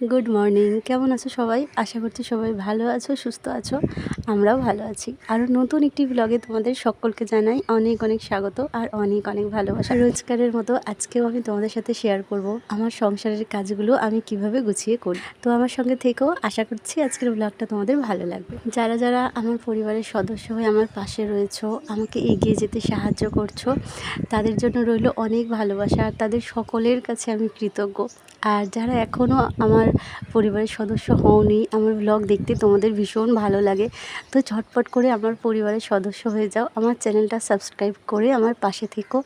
Good morning কেমন আছো সবাই? আশা করছি সবাই ভালো আছো, সুস্থ আছো। আমরাও ভালো আছি। আরও নতুন একটি ব্লগে তোমাদের সকলকে জানাই অনেক অনেক স্বাগত আর অনেক অনেক ভালোবাসা। রোজগারের মতো আজকেও আমি তোমাদের সাথে শেয়ার করব আমার সংসারের কাজগুলো আমি কীভাবে গুছিয়ে করি। তো আমার সঙ্গে থেকেও আশা করছি আজকের ব্লগটা তোমাদের ভালো লাগবে। যারা যারা আমার পরিবারের সদস্য হয়ে আমার পাশে রয়েছো, আমাকে এগিয়ে যেতে সাহায্য করছ, তাদের জন্য রইল অনেক ভালোবাসা আর তাদের সকলের কাছে আমি কৃতজ্ঞ। আর যারা এখনও আমার পরিবারের সদস্য হওনি, আমার ব্লগ দেখতে তোমাদের ভীষণ ভালো লাগে, তো ঝটপট করে আমার পরিবারের সদস্য হয়ে যাও। আমার চ্যানেলটা সাবস্ক্রাইব করে আমার পাশে থেকো,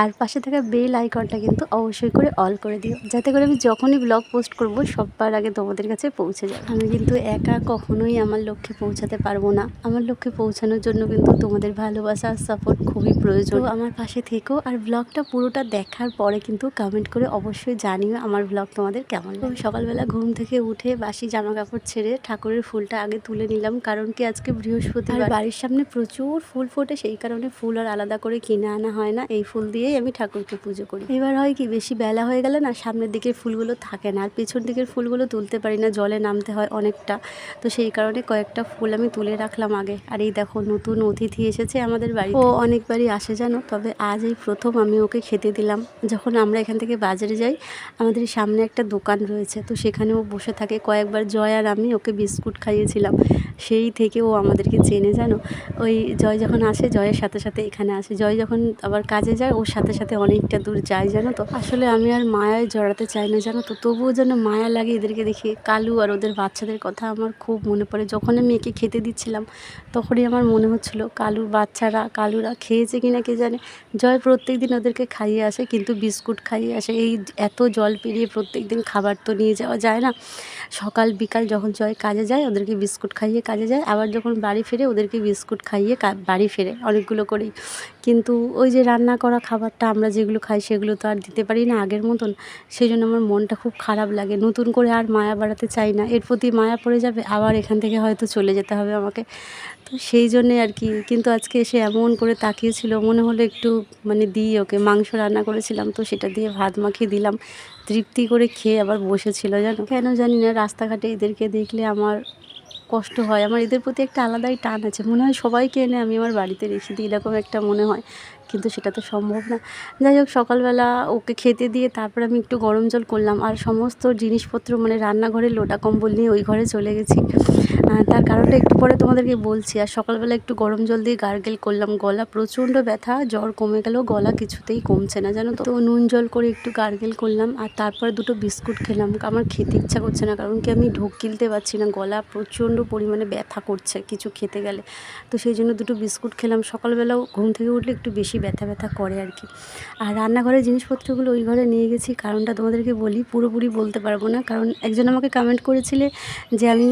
আর পাশে থাকা বেল আইকনটা কিন্তু অবশ্যই করে অল করে দিও, যাতে করে আমি যখনই ব্লগ পোস্ট করব সবার আগে তোমাদের কাছে পৌঁছে যাবে আমি কিন্তু একা কখনোই আমার লক্ষ্যে পৌঁছাতে পারব না। আমার লক্ষ্যে পৌঁছানোর জন্য কিন্তু তোমাদের ভালোবাসা আর সাপোর্ট খুবই প্রয়োজন। আমার পাশে থেকো, আর ব্লগটা পুরোটা দেখার পরে কিন্তু কমেন্ট করে অবশ্যই জানিও আমার ব্লগ তোমাদের কেমন লাগে? সকালবেলা ঘুম থেকে উঠে বাসি জামা কাপড় ছেড়ে ঠাকুরের ফুলটা আগে তুলে নিলাম। কারণ কি আজকে বৃহস্পতিবার। বাড়ির সামনে প্রচুর ফুল ফোটে সেই কারণে ফুল আর আলাদা করে কিনে আনা হয় না। এই ফুল দিয়েই আমি ঠাকুরকে পুজো করি। এবার হয় কি বেশি বেলা হয়ে গেলে না সামনের দিকের ফুলগুলো থাকে না। আর পেছন দিকের ফুলগুলো তুলতে পারি না জলে নামতে হয় অনেকটা। তো সেই কারণে কয়েকটা ফুল আমি তুলে রাখলাম আগে। আর এই দেখো নতুন অতিথি এসেছে আমাদের বাড়ি ও অনেকবারই আসে জানো? তবে আজ এই প্রথম আমি ওকে খেতে দিলাম। যখন আমরা এখান থেকে বাজারে যাই আমাদের সামনে একটা দোকান রয়েছে, তো সেখানে ও বসে থাকে। কয়েকবার জয় আর আমি ওকে বিস্কুট খাইয়েছিলাম। সেই থেকে ও আমাদেরকে চেনে, জানো? ওই জয় যখন আসে, জয়ের সাথে সাথে এখানে আসে। জয় যখন আবার কাজে যায়, ওর সাথে সাথে অনেকটা দূর যায়, জানো তো? আসলে আমি আর মায়ায় জড়াতে চাই না, জানো তো? তবুও যেন মায়া লাগে এদেরকে দেখে। কালু আর ওদের বাচ্চাদের কথা আমার খুব মনে পড়ে। যখন আমি একে খেতে দিচ্ছিলাম, তখনই আমার মনে হচ্ছিল, কালুর বাচ্চারা, কালুরা খেয়েছে কি না কে জানে? জয় প্রত্যেক দিন ওদেরকে খাইয়ে আসে, কিন্তু বিস্কুট খাইয়ে আসে। এই এত জল পেরিয়ে প্রত্যেক দিন খাবার তো নিয়ে যাওয়া যায় না। সকাল, বিকাল যখন জয় কাজে যায়, ওদেরকে বিস্কুট খাইয়ে কাজে যায়। আবার যখন বাড়ি ফেরে, ওদেরকে বিস্কুট খাইয়ে বাড়ি ফেরে। অনেকগুলো করেই। কিন্তু ওই যে রান্না করা খাবারটা আমরা যেগুলো খাই সেগুলো তো আর দিতে পারি না আগের মতন। সেই জন্য আমার মনটা খুব খারাপ লাগে। নতুন করে আর মায়া বাড়াতে চাই না। এর প্রতি মায়া পড়ে যাবে, আবার এখান থেকে হয়তো চলে যেতে হবে আমাকে। তো সেই জন্যে আর কি। কিন্তু আজকে এসে এমন করে তাকিয়েছিল, মনে হলো একটু মানে দিই ওকে। মাংস রান্না করেছিলাম তো সেটা দিয়ে ভাত মাখিয়ে দিলাম। তৃপ্তি করে খেয়ে আবার বসেছিল, জানো? কেন জানি না, রাস্তাঘাটে এদেরকে দেখলে আমার কষ্ট হয়। আমার এদের প্রতি একটা আলাদাই টান আছে। মনে হয় সবাইকে এনে আমি আমার বাড়িতে রেখে দিই, এরকম একটা মনে হয়। কিন্তু সেটা তো সম্ভব না। যাই হোক, সকালবেলা ওকে খেতে দিয়ে তারপর আমি একটু গরম জল করলাম আর সমস্ত জিনিসপত্র মানে রান্নাঘরের লোটা কম্বল নিয়ে ওই ঘরে চলে গেছি। তার কারণটা একটু পরে তোমাদেরকে বলছি, আর সকালবেলা একটু গরম জল দিয়ে গার্গেল করলাম। গলা প্রচণ্ড ব্যথা, জ্বর কমে গেল গলা কিছুতেই কমছে না, জানো তো নুন জল করে একটু গার্গেল করলাম আর তারপরে দুটো বিস্কুট খেলাম। আমার খেতে ইচ্ছা করছে না, কারণ কি আমি ঢোক গিলতে পারছি না, গলা প্রচণ্ড পরিমাণে ব্যথা করছে কিছু খেতে গেলে। তো সেই জন্য দুটো বিস্কুট খেলাম। সকালবেলাও ঘুম থেকে উঠলে একটু বেশি ব্যথা ব্যথা করে আর কি। আর রান্নাঘরের জিনিসপত্রগুলো ওই ঘরে নিয়ে গেছি। কারণটা তোমাদেরকে বলি, পুরোপুরি বলতে পারব না। কারণ একজন আমাকে কমেন্ট করেছিলে যে আমি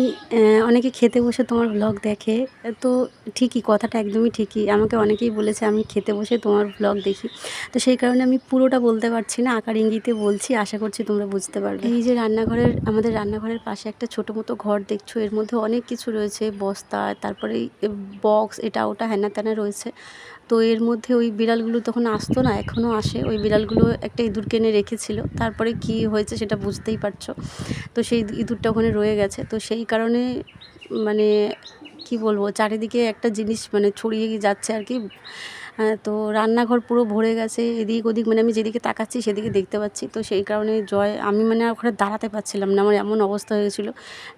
অনেকে খেতে বসে তোমার ব্লগ দেখে। তো ঠিকই, কথাটা একদমই ঠিকই। আমাকে অনেকেই বলেছে আমি খেতে বসে তোমার ব্লগ দেখি। তো সেই কারণে আমি পুরোটা বলতে পারছি না, আকার ইঙ্গিতে বলছি। আশা করছি তোমরা বুঝতে পারবে। এই যে রান্নাঘরের, আমাদের রান্নাঘরের পাশে একটা ছোটো মতো ঘর দেখছ, এর মধ্যে অনেক কিছু রয়েছে। বস্তা, তারপরে বক্স এটা ওটা হ্যানা ত্যানা রয়েছে। তো এর মধ্যে ওই বিড়ালগুলো তখন আসতো না এখনও আসে। ওই বিড়ালগুলো একটা ইঁদুর কেনে রেখেছিল। তারপরে কি হয়েছে সেটা বুঝতেই পারছ? তো সেই ইঁদুরটা ওখানে রয়ে গেছে। তো সেই কারণে মানে কি বলব, চারিদিকে একটা জিনিস মানে ছড়িয়ে যাচ্ছে আর কি। তো রান্নাঘর পুরো ভরে গেছে, এদিক ওদিক মানে আমি যেদিকে তাকাচ্ছি সেদিকে দেখতে পাচ্ছি। তো সেই কারণে জয়, আমি মানে ওখানে দাঁড়াতে পারছিলাম না, আমার এমন অবস্থা হয়েছিল।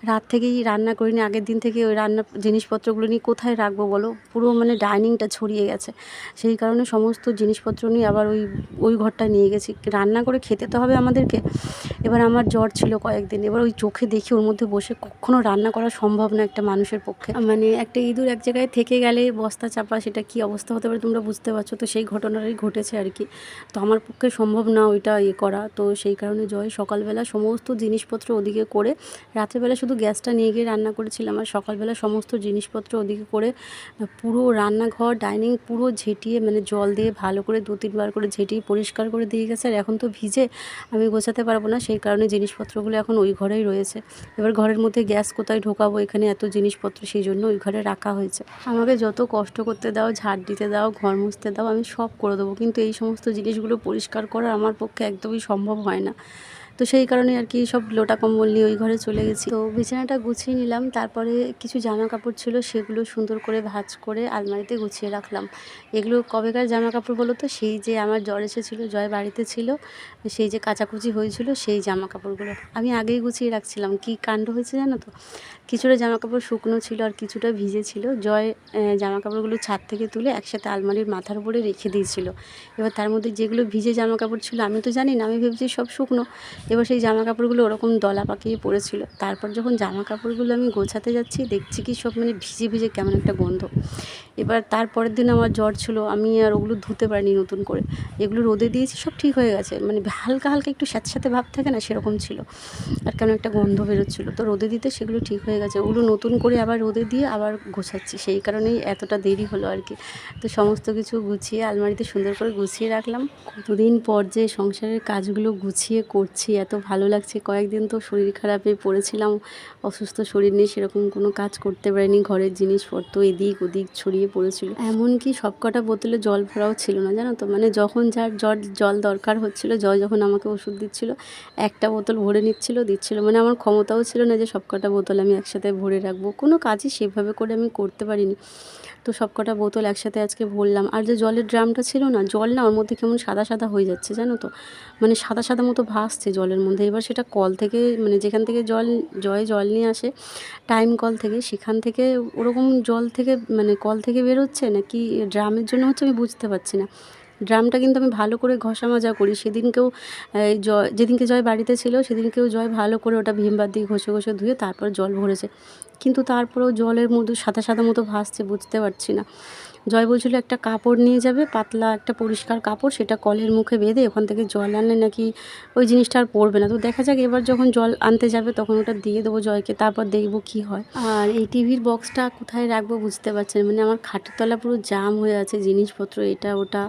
রাত থেকেই রান্না করিনি, আগের দিন থেকে ওই রান্না জিনিসপত্রগুলো নিয়ে কোথায় রাখব বলো? পুরো মানে ডাইনিংটা ছড়িয়ে গেছে। সেই কারণে সমস্ত জিনিসপত্র নিয়ে আবার ওই ওই ঘরটা নিয়ে গেছি। রান্না করে খেতে তো হবে আমাদেরকে। এবার আমার জ্বর ছিল কয়েকদিন, এবার ওই চোখে দেখি ওর মধ্যে বসে কখনো রান্না করা সম্ভব না একটা মানুষের পক্ষে। মানে একটা ইঁদুর এক জায়গায় থেকে গেলে বস্তা চাপা, সেটা কি অবস্থা হতে পারে তোমরা বুঝতে পারছ? তো সেই ঘটনাটাই ঘটেছে আর কি। তো আমার পক্ষে সম্ভব না ওইটা ইয়ে করা। তো সেই কারণে জয় সকালবেলা সমস্ত জিনিসপত্র ওদিকে করে, রাত্রেবেলা শুধু গ্যাসটা নিয়ে গিয়ে রান্না করেছিলাম আর সকালবেলা সমস্ত জিনিসপত্র ওদিকে করে, পুরো রান্নাঘর, ডাইনিং পুরো ঝেঁটিয়ে মানে জল দিয়ে ভালো করে দু তিনবার করে ঝেঁটিয়ে পরিষ্কার করে দিয়ে গেছে আর এখন তো ভিজে, আমি গোছাতে পারব না। সেই কারণে জিনিসপত্রগুলো এখন ওই ঘরেই রয়েছে। এবার ঘরের মধ্যে গ্যাস কোথায় ঢোকাবো? এখানে এত জিনিসপত্র, সেই জন্য ওই ঘরে রাখা হয়েছে। আমাকে যত কষ্ট করতে দাও, ঝাড় দিতে দাও ঘর মুছতে দাও, আমি সব করে দেবো। কিন্তু এই সমস্ত জিনিসগুলো পরিষ্কার করা আমার পক্ষে একদমই সম্ভব হয় না। তো সেই কারণে আর কি সব লোটা কম্বল নিয়ে ওই ঘরে চলে গেছি। তো বিছানাটা গুছিয়ে নিলাম, তারপরে কিছু জামা কাপড় ছিল, সেগুলো সুন্দর করে ভাজ করে আলমারিতে গুছিয়ে রাখলাম। এগুলো কবেকার জামা কাপড় বলো তো? সেই যে আমার জ্বর এসেছিল, জয় বাড়িতে ছিল, সেই যে কাচাকুচি হয়েছিল, সেই জামা কাপড়গুলো আমি আগেই গুছিয়ে রাখছিলাম। কি কাণ্ড হয়েছে জানো তো? কিছুটা জামা কাপড় শুকনো ছিল আর কিছুটা ভিজে ছিল। জয় জামা কাপড়গুলো ছাদ থেকে তুলে একসাথে আলমারির মাথার উপরে রেখে দিয়েছিল। এবার তার মধ্যে যেগুলো ভিজে জামা কাপড় ছিল, আমি তো জানি না, আমি ভেবেছি সব শুকনো। এবার সেই জামা কাপড়গুলো ওরকম দলা পাকিয়ে পড়েছিল। তারপর যখন জামা কাপড়গুলো আমি গোছাতে যাচ্ছি, দেখছি কি সব মানে ভিজে ভিজে কেমন একটা গন্ধ। এবার তারপরের দিন আমার জ্বর ছিল, আমি আর ওগুলো ধুতে পারিনি নতুন করে। এগুলো রোদে দিয়েছি, সব ঠিক হয়ে গেছে। মানে হালকা হালকা একটু স্যাঁত সাথে ভাব থাকে না, সেরকম ছিল। আর কেন একটা গন্ধ বেরোচ্ছিলো। তো রোদে দিতে সেগুলো ঠিক হয়ে গেছে। ওগুলো নতুন করে আবার রোদে দিয়ে আবার গোছাচ্ছি। সেই কারণেই এতটা দেরি হলো আর কি। তো সমস্ত কিছু গুছিয়ে আলমারিতে সুন্দর করে গুছিয়ে রাখলাম। কতদিন পর যে সংসারের কাজগুলো গুছিয়ে করছি, এত ভালো লাগছে। কয়েকদিন তো শরীর খারাপে পড়েছিলাম, অসুস্থ শরীর নিয়ে সেরকম কোনো কাজ করতে পারিনি। ঘরের জিনিসপত্র এদিক ওদিক ছড়িয়ে পড়েছিল। এমনকি সব কটা বোতলে জল ভরাও ছিল না, জানো তো? মানে যখন যার জল জল দরকার হচ্ছিল জয় যখন আমাকে ওষুধ দিচ্ছিল, একটা বোতল ভরে নিচ্ছিল, দিচ্ছিল। মানে আমার ক্ষমতাও ছিল না যে সব কটা বোতল আমি একসাথে ভরে রাখব। কোনো কাজই সেভাবে করে আমি করতে পারিনি। তো সব কটা বোতল একসাথে আজকে ভরলাম। আর যে জলের ড্রামটা ছিল না, জল না ওর মধ্যে কেমন সাদা সাদা হয়ে যাচ্ছে, জানো তো? মানে সাদা সাদা মতো ভাসছে জলের মধ্যে। এবার সেটা কল থেকে মানে যেখান থেকে জল, জয় জল নিয়ে আসে, টাইম কল থেকে, সেখান থেকে ওরকম জল থেকে মানে কল থেকে বেরোচ্ছে নাকি ড্রামের জন্য হচ্ছে আমি বুঝতে পারছি না। ড্রামটা কিন্তু আমি ভালো করে ঘষা মাজা করি। সেদিনকেও জয় যেদিনকে জয় বাড়িতে ছিল, সেদিনকেও জয় ভালো করে ওটা ভীমবার দিয়ে ঘষে ঘষে ধুয়ে তারপর জল ভরেছে। কিন্তু তারপরেও জলের মধ্যে সাদা সাদা মতো ভাসছে, বুঝতে পারছি না। জয় বলছিল, একটা কাপড় নিয়ে যাবে, পাতলা একটা পরিষ্কার কাপড়, সেটা কলের মুখে বেঁধে ওখান থেকে জল আনলে নাকি ওই জিনিসটা আর পড়বে না। তো দেখা যাক, এবার যখন জল আনতে যাবে, তখন ওটা দিয়ে দেবো জয়কে, তারপর দেখব কি হয়। আর এই টিভির বক্সটা কোথায় রাখব বুঝতে পারছেন মানে আমার খাটের তলা পুরো জাম হয়ে আছে জিনিসপত্র, এটা, ওটা,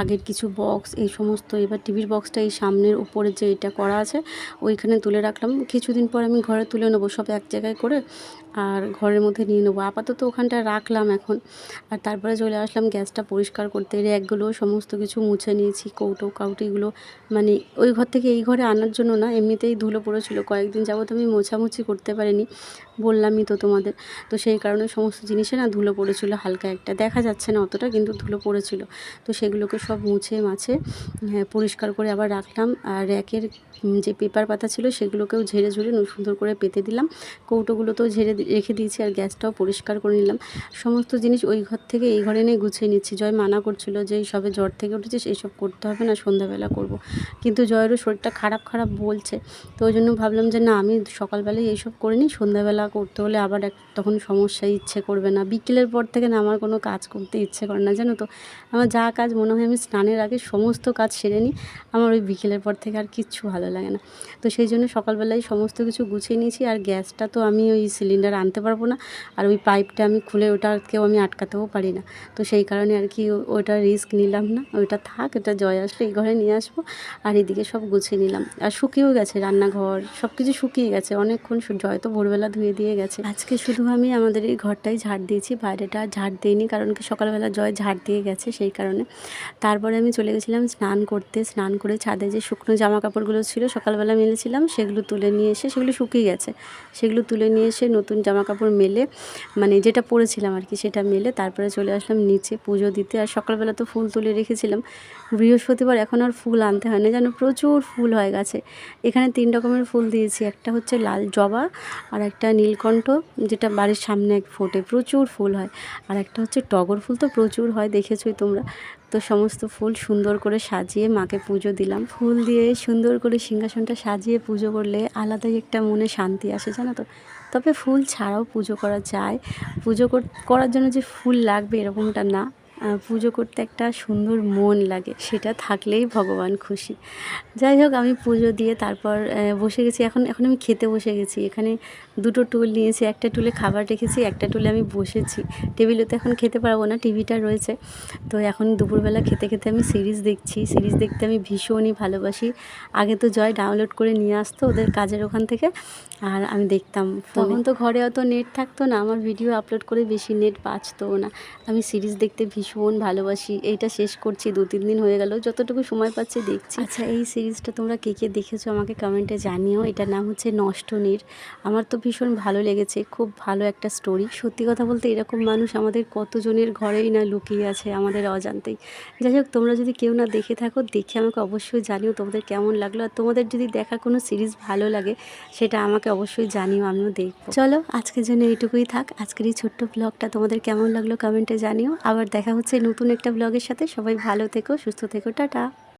আগের কিছু বক্স এই সমস্ত। এবার টিভির বক্সটা এই সামনের উপরে যে এটা করা আছে, ওইখানে তুলে রাখলাম। কিছুদিন পর আমি ঘরে তুলে নেব সব এক জায়গায় করে। আর ঘরের মধ্যে নিয়ে নেব। আপাতত ওখানটা রাখলাম এখন। আর তারপরে চলে আসলাম গ্যাসটা পরিষ্কার করতে। র্যাকগুলো সমস্ত কিছু মুছে নিয়েছি কৌটো কাউটিগুলো মানে ওই ঘর থেকে এই ঘরে আনার জন্য না এমনিতেই ধুলো পড়েছিল। কয়েকদিন যাবত আমি মোছামুছি করতে পারিনি বললামই তো তোমাদের। তো সেই কারণে সমস্ত জিনিসে না ধুলো পড়েছিল হালকা একটা। দেখা যাচ্ছে না অতটা কিন্তু ধুলো পড়েছিল। তো সেগুলোকে সব মুছে মাছে হ্যাঁ, পরিষ্কার করে আবার রাখলাম। আর র্যাকের যে পেপার পাতা ছিল সেগুলোকেও ঝেড়ে ঝুড়ে সুন্দর করে পেতে দিলাম। কৌটোগুলোতেও ঝেড়ে রেখে দিয়েছি আর গ্যাসটাও পরিষ্কার করে নিলাম। সমস্ত জিনিস ওই ঘর থেকে এই ঘরে নিয়ে গুছিয়ে নিচ্ছি। জয় মানা করছিল যে সবে জ্বর থেকে উঠেছিস, এইসব করতে হবে না, সন্ধ্যাবেলা করব। কিন্তু জয়েরও শরীরটা খারাপ খারাপ বলছে। তো ওই জন্য ভাবলাম যে না, আমি সকালবেলায় এইসব করে নিই, সন্ধ্যাবেলা করতে হলে আবার এক তখন সমস্যা ইচ্ছে করবে না। বিকেলের পর থেকে না, আমার কোনো কাজ করতে ইচ্ছে করে না, জানো তো? আমার যা কাজ মনে হয় আমি স্নানের আগে সমস্ত কাজ সেরে নিই। আমার ওই বিকেলের পর থেকে আর কিচ্ছু ভালো লাগে না। তো সেই জন্য সকালবেলায় সমস্ত কিছু গুছিয়ে নিয়েছি আর গ্যাসটা তো আমি ওই সিলিন্ডার আনতে পারব না। আর ওই পাইপটা আমি খুলে ওটাকেও আমি আটকাতেও পারি না। তো সেই কারণে আর কি ওটা রিস্ক নিলাম না। ওইটা থাক এটা জয় আসলে এই ঘরে নিয়ে আসব। আর এদিকে সব গুছিয়ে নিলাম। আর শুকিয়েও গেছে রান্নাঘর সব কিছু শুকিয়ে গেছে। অনেকক্ষণ জয় তো ভোরবেলা ধুয়ে দিয়ে গেছে। আজকে শুধু আমি আমাদের এই ঘরটাই ঝাড় দিয়েছি, বাইরেটা ঝাড় দিইনি। কারণ কি সকালবেলা জয় ঝাড় দিয়ে গেছে সেই কারণে। তারপরে আমি চলে গেছিলাম স্নান করতে। স্নান করে ছাদে যে শুকনো জামা কাপড়গুলো ছিল, সকালবেলা মেলেছিলাম, সেগুলো তুলে নিয়ে এসে, সেগুলো শুকিয়ে গেছে। সেগুলো তুলে নিয়ে এসে নতুন জামা কাপড় মেলে মানে যেটা পরেছিলাম আর কি সেটা মেলে, তারপরে চলে আসলাম নিচে পুজো দিতে। আর সকালবেলা তো ফুল তুলে রেখেছিলাম। বৃহস্পতিবার এখন আর ফুল আনতে হয় না, যেন প্রচুর ফুল হয়ে গেছে। এখানে তিন রকমের ফুল দিয়েছি, একটা হচ্ছে লাল জবা আর একটা নীলকণ্ঠ, যেটা বাড়ির সামনে এক ফোটে, প্রচুর ফুল হয়। আর একটা হচ্ছে টগর ফুল তো প্রচুর হয়, দেখেছোই তোমরা। তো সমস্ত ফুল সুন্দর করে সাজিয়ে মাকে পুজো দিলাম। ফুল দিয়ে সুন্দর করে সিংহাসনটা সাজিয়ে পুজো করলে আলাদাই একটা মনে শান্তি আসে, জানো তো? তবে ফুল ছাড়াও পুজো করা যায়। পুজো করার জন্য যে ফুল লাগবে এরকমটা না। পুজো করতে একটা সুন্দর মন লাগে, সেটা থাকলেই ভগবান খুশি। যাই হোক, আমি পুজো দিয়ে তারপর বসে গেছি। এখন এখন আমি খেতে বসে গেছি। এখানে দুটো টুল নিয়েছি একটা টুলে খাবার রেখেছি একটা টুলে আমি বসেছি। টেবিলে তো এখন খেতে পারব না টিভিটা রয়েছে। তো এখন দুপুরবেলা খেতে খেতে আমি সিরিজ দেখছি। সিরিজ দেখতে আমি ভীষণই ভালোবাসি। আগে তো জয় ডাউনলোড করে নিয়ে আসতো ওদের কাজের ওখান থেকে আর আমি দেখতাম তখন তো ঘরে অত নেট থাকতো না আমার ভিডিও আপলোড করে বেশি নেট বাঁচতও না। আমি সিরিজ দেখতে ভীষণ ভালোবাসি। এইটা শেষ করছি দু তিন দিন হয়ে গেল। যতটুকু সময় পাচ্ছি দেখছি। আচ্ছা এই সিরিজটা তোমরা কে কে দেখেছ আমাকে কমেন্টে জানিও। এটার নাম হচ্ছে নষ্ট নীর। আমার তো ভীষণ ভালো লেগেছে, খুব ভালো একটা স্টোরি সত্যি কথা বলতে এরকম মানুষ আমাদের কতজনের ঘরেই না লুকিয়ে আছে আমাদের অজান্তেই। যাই হোক, তোমরা যদি কেউ না দেখে থাকো, দেখে আমাকে অবশ্যই জানিও তোমাদের কেমন লাগল। আর তোমাদের যদি দেখা কোনো সিরিজ ভালো লাগে, সেটা আমাকে অবশ্যই জানিও, আমিও দেখব। চলো, আজকের জন্য এইটুকুই থাক। আজকের এই ছোট্ট ব্লগটা তোমাদের কেমন লাগল কমেন্টে জানিও। আবার দেখা হচ্ছে নতুন একটা ব্লগের সাথে। সবাই ভালো থেকো, সুস্থ থেকো, টাটা।